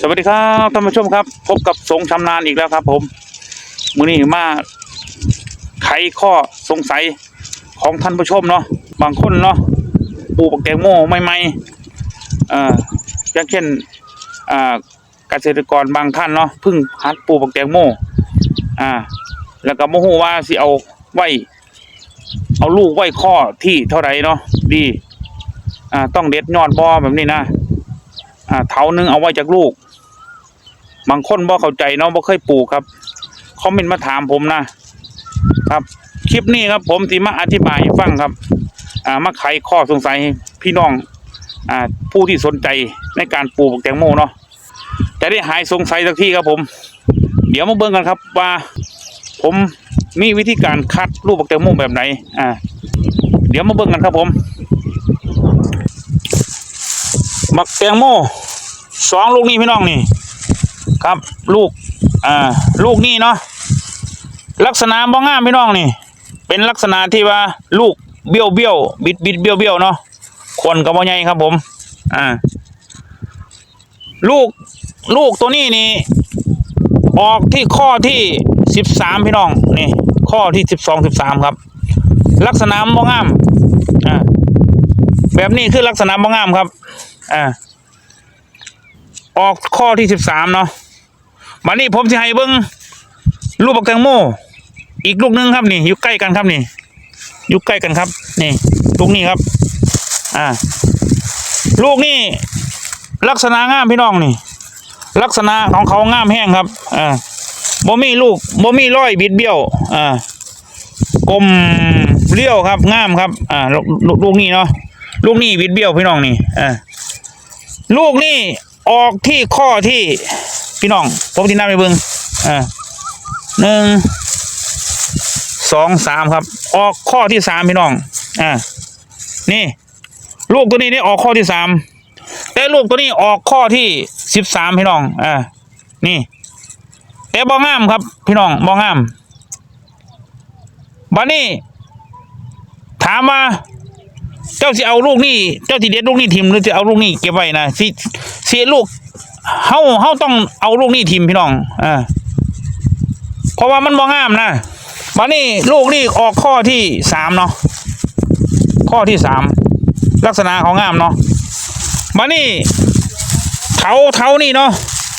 สวัสดีครับท่านผู้ชมครับ พบกับสงชำนาญอีกแล้วครับ ผมมือนี้มาไขข้อสงสัยของท่านผู้ชมเนาะบางคนเนาะปลูกบักแตงโมใหม่ๆอ่าอย่างเช่นอ่าเกษตรกรบางท่านเนาะเพิ่งหัดปลูกบักแตงโมอ่า แล้วก็โมโหว่าสิเอาไว้เอาลูกไว้ข้อที่เท่าไรเนาะดีอ่าต้องเด็ดยอดบอแบบนี้นะ อ่าเถาหนึงเอาไว้จากลูก บางคนบ่เข้าใจเนาะบ่เคยปลูกครับคอมเมนต์มาถามผมนะครับ คลิปนี้ครับ ผมสิมาอธิบายให้ฟังครับ อ่ามาไขข้อสงสัยพี่น้อง อ่า ผู้ที่สนใจในการปลูกแตงโมเนาะจะได้หายสงสัยสักทีครับผม เดี๋ยวมาเบิ่งกันครับว่าผมมีวิธีการคัดลูกบักแตงโมแบบไหน อ่า เดี๋ยวมาเบิ่งกันครับผม บักแตงโมสองลูกนี่พี่น้องนี่ ครับลูกอ่าลูกนี่เนาะลักษณะบ้องามพี่น้องนี่ เป็นลักษณะที่ว่าลูกเบี้ยวเบี้ยวบิดบิดเบี้ยวเบี้ยวเนาะคนกับบ่ใหญ่ครับผม อ่า ลูกลูกตัวนี้นี่ ออกที่ข้อที่สิบสามพี่น้องนี่ ข้อที่สิบสองสิบสามครับ ลักษณะบ้องามอ่าแบบนี้คือลักษณะบ้องามครับ อ่าออกข้อที่สิบสามเนาะมานี่ผมจะให้เบิ้งลูกบักแตงโม อีกลูกหนึงครับนี่ อยู่ใกล้กันครับนี่ อยู่ใกล้กันครับ นี่ ลูกนี้ครับ อ่า ลูกนี่ลักษณะงามพี่น้องนี่ ลักษณะของเขางามแห้งครับ อ่าบ่มีลูกบ่มีร้อยบิดเบี้ยว อ่ากลมเลี้ยวครับงามครับ อ่าลูกนี้เนาะลูกนี่บิดเบี้ยวพี่น้องนี่ อ่า ลูกนี่ออกที่ข้อที่พี่น้องผมที่นับไปเบิ่งอ่าหนึ่งสองสามครับ ออกข้อที่สามพี่น้องอ่านี่ ลูกตัวนี้นี่ออกข้อที่สามแต่ลูกตัวนี้ออกข้อที่สิบสามพี่น้องอ่านี่ แต่บ่งามครับ พี่น้องบ่งามบัดนี้ ถามว่า เจ้าสิเอาลูกนี่เจ้าสิเด็ดลูกนี่ทิมหรือจะเอาลูกนี่เก็บไว้นะสิเสียลูกเฮาเฮาต้องเอาลูกนี่ทิมพี่น้องอ่าเพราะว่ามันบ่งามนะมานี่ลูกนี่ออกข้อที่สามเนาะข้อที่สามลักษณะของงามเนาะมานี่เถาเถานี่เนาะ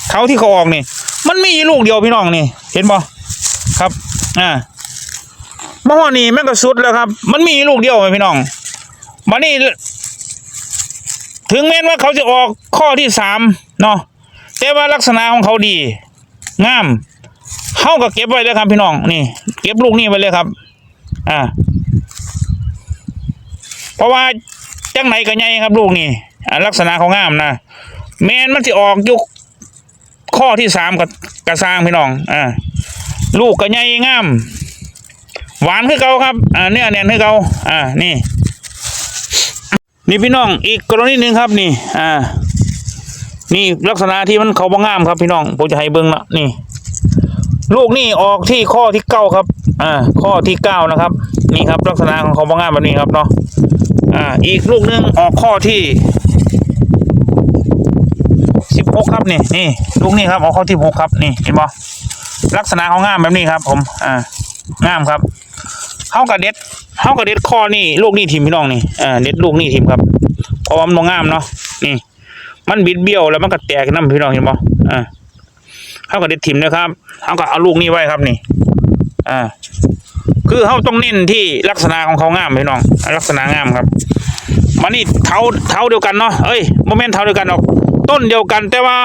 เถาที่เขาออกนี่ มันมีลูกเดียวพี่น้องนี่เห็นบ่ครับอ่ามื่อวานนี้แม่งก็สุดแล้วครับ มันมีลูกเดียวไหมพี่น้อง มานี่ถึงแม้ว่าเขาจะออกข้อที่สามเนาะแต่ว่าลักษณะของเขาดีงามเขาก็เก็บไว้เลยครับพี่น้องนี่ เก็บลูกนี่ไว้เลยครับ อ่า เพราะว่าจังไหนก็ใหญ่ครับลูกนี่อ่าลักษณะเขางามนะแมนมันจะออกยุคข้อที่สามกับกระซางพี่น้อง อ่า ลูกก็ใหญ่งาม หวานคือเก่าครับ อ่าเนื้อแน่นคือเก่าอ่า นี่ นี่พี่น้องอีกกรณีหนึ่งครับนี่ อ่า นี่ลักษณะที่มันเขาบ่งามครับพี่น้องผมจะให้เบิ้งละนี่ ลูกนี่ออกที่ข้อที่เก้าครับ อ่า ข้อที่เก้านะครับ นี่ครับ ลักษณะของเขาบ่งามแบบนี้ครับเนาะอ่า อีกลูกหนึงออกข้อที่สิบหกครับนี่นี่ลูกนี่ครับออกข้อที่หกครับนี่เห็นบ่ลักษณะเขางามแบบนี้ครับ ผม อ่างามครับเขากับเด็ด เขากับเด็ดข้อนี่ลูกนี่ทีมพี่น้องนี่เอ่าเด็ดลูกนี่ทีมครับเพราะว่ามันบ่งามเนาะนี่ มันบิดเบี้ยวแล้วมันก็แตกน้ำพี่น้องเห็นบ่อ่าเขากับเด็ดทีมนะครับเขาก็เอาลูกนี่ไว้ครับนี่อ่าคือเขาต้องเน้นที่ลักษณะของเขางามพี่น้อง ลักษณะงามครับมันนี่เท้าเท้าเดียวกันเนาะเอ้ยโมเมนต์เท้าเดียวกันหรอก ต้นเดียวกันแต่ว่า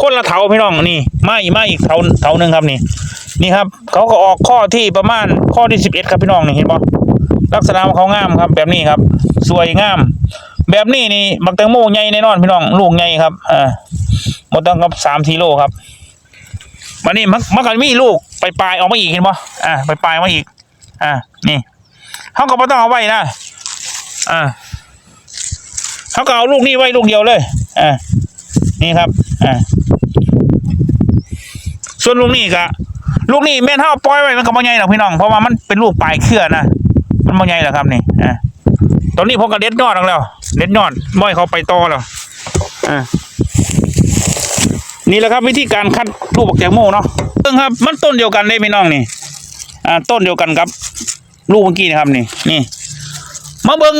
คนละเท้าพี่น้องนี่ไมาอีกมาอีกเท้าเท้าหนึ่งครับนี่ นี่ครับ เขาก็ออกข้อที่ประมาณข้อที่สิบเอ็ดครับพี่น้องนี่เห็นปะ ลักษณะของเขางามครับ แบบนี้ครับ สวยงาม แบบนี้นี่บักแตงโมใหญ่แน่นอนพี่น้องลูกใหญ่ครับอ่าหมดต้องกับสามทีโลครับมันนี่มันมันก็มีลูกไปปลายออกมาอีกเห็นปะอ่าไปปลายมาอีก อ่านี่เขาก็ไม่ต้องเอาไว้นะอ่าเขาก็เอาลูกนี้ไว้ลูกเดียวเลยอ่านี่ครับอ่าส่วนลูกนี่ก็ลูกนี่แม่นเท่าปล่อยไว้มันก็บ่ใหญ่หรอกพี่น้องเพราะว่ามันเป็นลูกปลายเครือนะ มันบ่ใหญ่หรอครับนี่อ่าตอนนี้ผมก็เด็ดยอดแล้วเด็ดยอดบ่อยเขาไปต่อแล้วอ่านี่แหละครับวิธีการคัดลูกบักแตงโมเนาะเบิ่งครับ มันต้นเดียวกันได้พี่น้องนี่ อ่า ต้นเดียวกันครับ ลูกเมื่อกี้นะครับนี่ นี่ มาเบิ่ง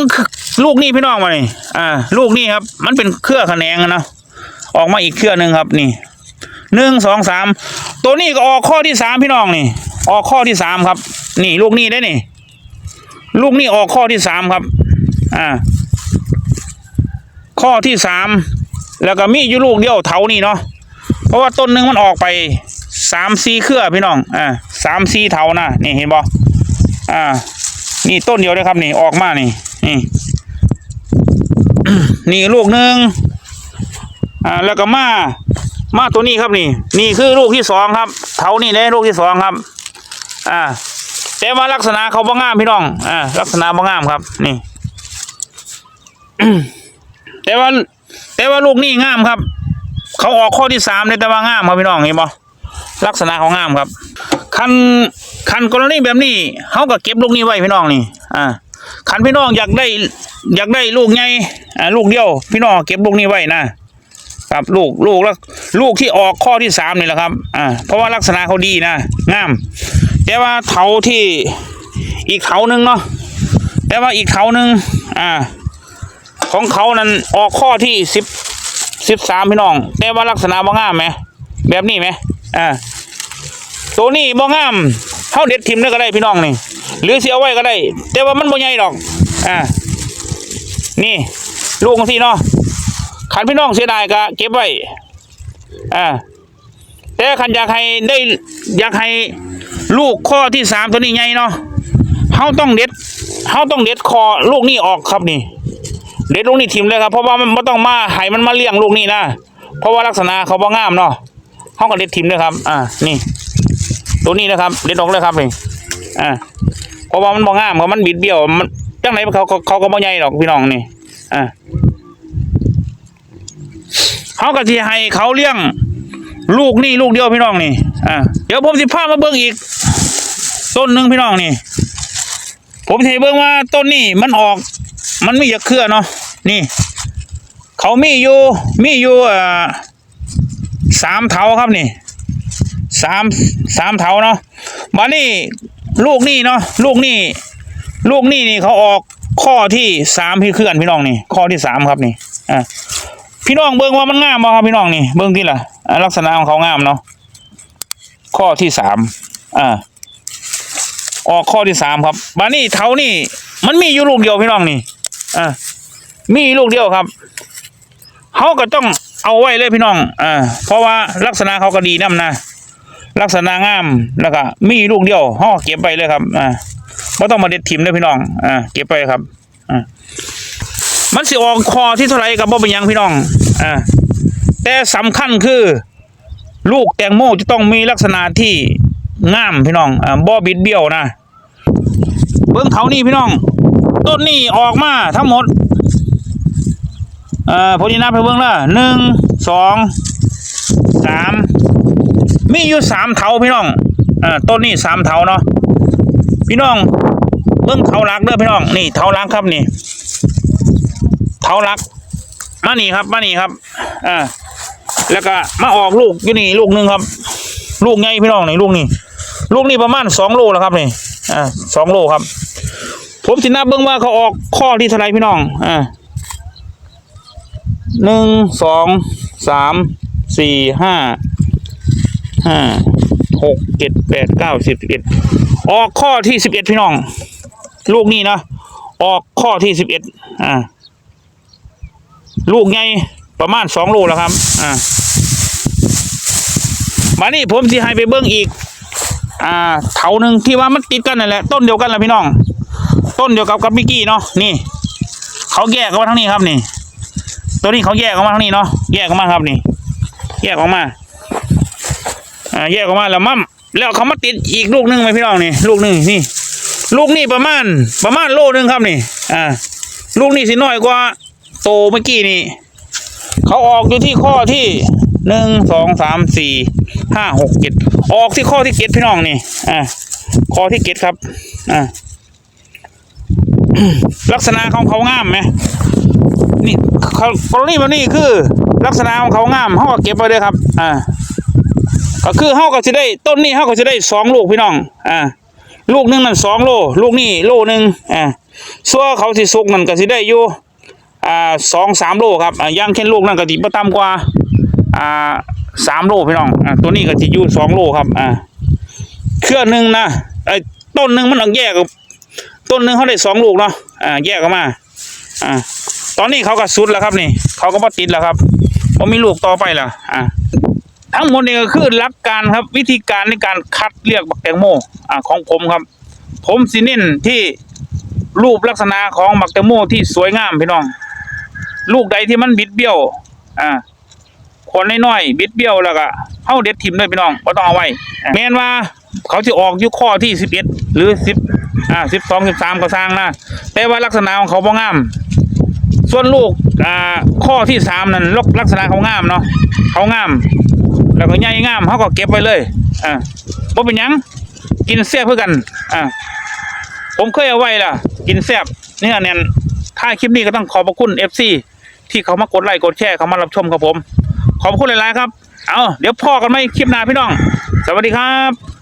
ลูกนี่พี่น้องมานี่อ่า ลูกนี่ครับ มันเป็นเครือแขนงอะเนาะออกมาอีกเครือหนึ่งครับนี่หนึ่งสองสามตัวนี้ก็ออกข้อที่สามพี่น้องนี่ ออกข้อที่สามครับ นี่ ลูกนี่ได้นี่ ลูกนี่ออกข้อที่สามครับ อ่า ข้อที่สามแล้วก็มีอยู่ลูกเดียวเถานี่เนาะเพราะว่าต้นหนึ่งมันออกไปสามสี่เครือพี่น้อง อ่าสามสี่เถานะนี่เห็นบ่อ่า นี่ต้นเดียวเลยครับนี่ออกมานี่ นี่นี่ลูกหนึ่งอ่าแล้วก็มา มาตัวนี้ครับนี่ นี่คือลูกที่สองครับ เถานี่เลยลูกที่สองครับ อ่า แต่ว่าลักษณะเขาบ่งามพี่น้องอ่าลักษณะบ่งามครับ นี่ แต่ว่า แต่ว่าลูกนี่งามครับ เขาออกข้อที่สามเลยแต่ว่างามครับพี่น้องเห็นบ่ลักษณะเขางามครับ คันคันกรณีแบบนี้เขาก็เก็บลูกนี้ไว้พี่น้องนี่ อ่าคันพี่น้องอยากได้อยากได้ลูกไงอ่าลูกเดียว พี่น้องเก็บลูกนี้ไว้นะครับลูกลูกแล้วลูกที่ออกข้อที่สามนี่แหละครับ อ่า เพราะว่าลักษณะเขาดีนะงาม แต่ว่าเถาที่อีกเถาหนึ่งเนาะแต่ว่าอีกเถาหนึ่งอ่า ของเขานั้นออกข้อที่สิบสิบสามพี่น้อง แต่ว่าลักษณะบ่งามไหมแบบนี้ไหมอ่าตัวนี้บ่งามเขาเด็ดทิมได้ก็ได้พี่น้องนี่หรือเสียไว้ก็ได้ แต่ว่ามันบ่ใหญ่ดอกอ่านี่ ลูกของที่เนาะขันพี่น้องเสียดายก็เก็บไว้อ่าแต่ขันอยากให้ได้อยากให้ ลูกข้อที่สามตัวนี้ใหญ่เนาะเขาต้องเด็ดเขาต้องเด็ดคอลูกนี่ออกครับนี่ เด็ดลูกนี่ทิมเลยครับ เพราะว่ามันไม่ต้องมาให้มันมาเลี้ยงลูกนี่นะเพราะว่าลักษณะเขาบ่งามเนาะเขาก็เด็ดทิมเลยครับ อ่า นี่ ตัวนี้นะครับ เด็ดออกเลยครับนี่อ่าเพราะว่ามันบ่งามครับมันบิดเบี้ยวมันจังไหนเขาเขาก็บ่ใหญ่ดอกพี่น้องนี่ อ่าเขาก็ที่ให้เขาเลี้ยง ลูกนี่ลูกเดียวพี่น้องนี่ อ่า เดี๋ยวผมสิพามาเบิ่งอีก ต้นหนึ่งพี่น้องนี่ ผมจะให้เบิ่งว่าต้นนี้มันออก มันไมีอยากเครือนเนาะนี่ เขามีอยู่มีอยู่อ่าสามเถาครับนี่สามสามเถาเนาะมานี่ลูกนี่เนาะลูกนี่ลูกนี่นี่เขาออกข้อที่สามพี่เคลื่อนพี่น้องนี่ ข้อที่สามครับนี่อ่าพี่น้องเบิ่งว่ามันงามบ่ครับพี่น้องนี่เบิ่งที่ละอ่าลักษณะของเขางามเนาะข้อที่สามอ่า ออกข้อที่สามครับบานี่เท้านี่ มันมีอยู่ลูกเดียวพี่น้องนี่อ่ามีลูกเดียวครับเขาก็ต้องเอาไว้เลยพี่น้องอ่าเพราะว่าลักษณะเขาก็ดีน้ำนะลักษณะงามแล้วก็มีลูกเดียวห่อเก็บไปเลยครับอ่าไม่ต้องมาเด็ดถิ่มเลยพี่น้องอ่าเก็บไปครับอ่ามันสิออกคอที่เท่าไรกับบ่เป็นยังพี่น้องอ่าแต่สำคัญคือ ลูกแตงโมจะต้องมีลักษณะที่ งามพี่น้องอ่าบ่บิดเบี้ยวนะเบิ้องเขานี่พี่น้อง ต้นนี่ออกมาทั้งหมดอ่อผมจะนับให้เบิ้องละหนึ่งสองสามมีอยู่สามเถาพี่น้องอ่าต้นนี่สามเถาเนาะพี่น้องเบิ้องเถาลักเด้อพี่น้องนี่เถาลักครับนี่เถาลักมานี่ครับมานี่ครับอ่าแล้วก็มาออกลูกอยู่นี่ลูกหนึ่งครับ ลูกไงพี่น้องนี่ลูกนี่ ลูกนี่ประมาณสองโลแล้วครับนี่อ่าสองโลครับ ผมสินับเบิ้องว่าเขาออกข้อที่เท่าไรพี่น้องอ่าหนึ่งสองสามสี่ห้าห้าหกเจ็ดแปดเก้าสิบสิบเอ็ดออกข้อที่สิบเอ็ดพี่น้อง ลูกนี่นะออกข้อที่สิบเอ็ดอ่าลูกไงประมาณสองโลแล้วครับ อ่ามานี่ผมสิให้ไปเบิ้งอีก อ่าเถาหนึ่งที่ว่ามันติดกันนั่นแหละต้นเดียวกันแหละพี่น้อง ต้นเดียวกับกับมิกกี้เนาะนี่ เขาแยกออกมาทั้งนี้ครับนี่ ตัวนี้เขาแยกออกมาทั้งนี้เนาะแยกออกมาครับนี่ แยกออกมาอ่าแยกออกมาแล้วมั่มแล้วเขามาติดอีกลูกหนึงไหมพี่น้องนี่ลูกหนึงนี่ ลูกนี่ประมาณประมาณโลหนึงครับนี่อ่าลูกนี่สิน้อยกว่าโตเมื่อกี้นี่เขาออกอยู่ที่ข้อที่หนึ่งสองสามสี่ห้าหกเจ็ด ออกที่ข้อที่เจ็ดพี่น้องนี่ อ่าข้อที่เจ็ดครับ อ่าลักษณะของเขางามไหมนี่เขากรณีแบบนี้คือ ลักษณะของเขางามเขาก็เก็บไว้เลยครับ อ่า ก็คือเขาก็จะได้ต้นนี้เขาก็จะได้สองลูกพี่น้อง อ่า ลูกหนึงนั่นสองโล ลูกนี่โลหนึ่งอ่าส่วนเขาสิสุกนั่นก็สิได้อยู่ อ่าสองสามโลครับ อ่าย่างเช่นลูกนั่นก็สิบ่ต่ำกว่า อ่า สามโลพี่น้องอ่าตัวนี้ก็สิอยู่สองโลครับ อ่าเครื่องหนึ่งนะไอ้ต้นหนึ่งมันต้องแยกกับต้นหนึ่งเขาได้สองลูกเนาะอ่าแยกออกมา อ่า ตอนนี้เขาก็สุดแล้วครับนี่ เขาก็บ่ติดแล้วครับบ่มีลูกต่อไปแล้วอ่าทั้งหมดนี่ก็คือหลักการครับวิธีการในการคัดเลือกบักแตงโมอ่าของผมครับ ผมสิเน้นที่รูปลักษณะของบักแตงโมที่สวยงามพี่น้อง ลูกใดที่มันบิดเบี้ยว อ่า คนน้อยๆบิดเบี้ยวแล้วก็เฮาเด็ดทิมเลยพี่น้องบ่ต้องเอาไว้อ่าแม้นว่าเขาจะออกอยู่ข้อที่สิบเอ็ดหรือสิบอ่าสิบสองสิบสามก็สร้างนะแต่ว่าลักษณะของเขาบ่งาม ส่วนลูกอ่าข้อที่สามนั่นลักลักษณะเขางามเนาะเขางาม แล้วก็ใหญ่งามเขาก็เก็บไว้เลยอ่าบ่เป็นหยังกินแซ่บเพื่อกันอ่าผมเคยเอาไว้ล่ะ กินแซ่บเนี่ยเนี่ยถ้าคลิปนี้ก็ต้องขอบพระคุณ FC ที่เขามากดไลค์กดแชร์เขามารับชมครับผม ขอบคุณหลายๆครับ เอาเดี๋ยวพ่อกันไหมคลิปหน้าพี่น้อง สวัสดีครับ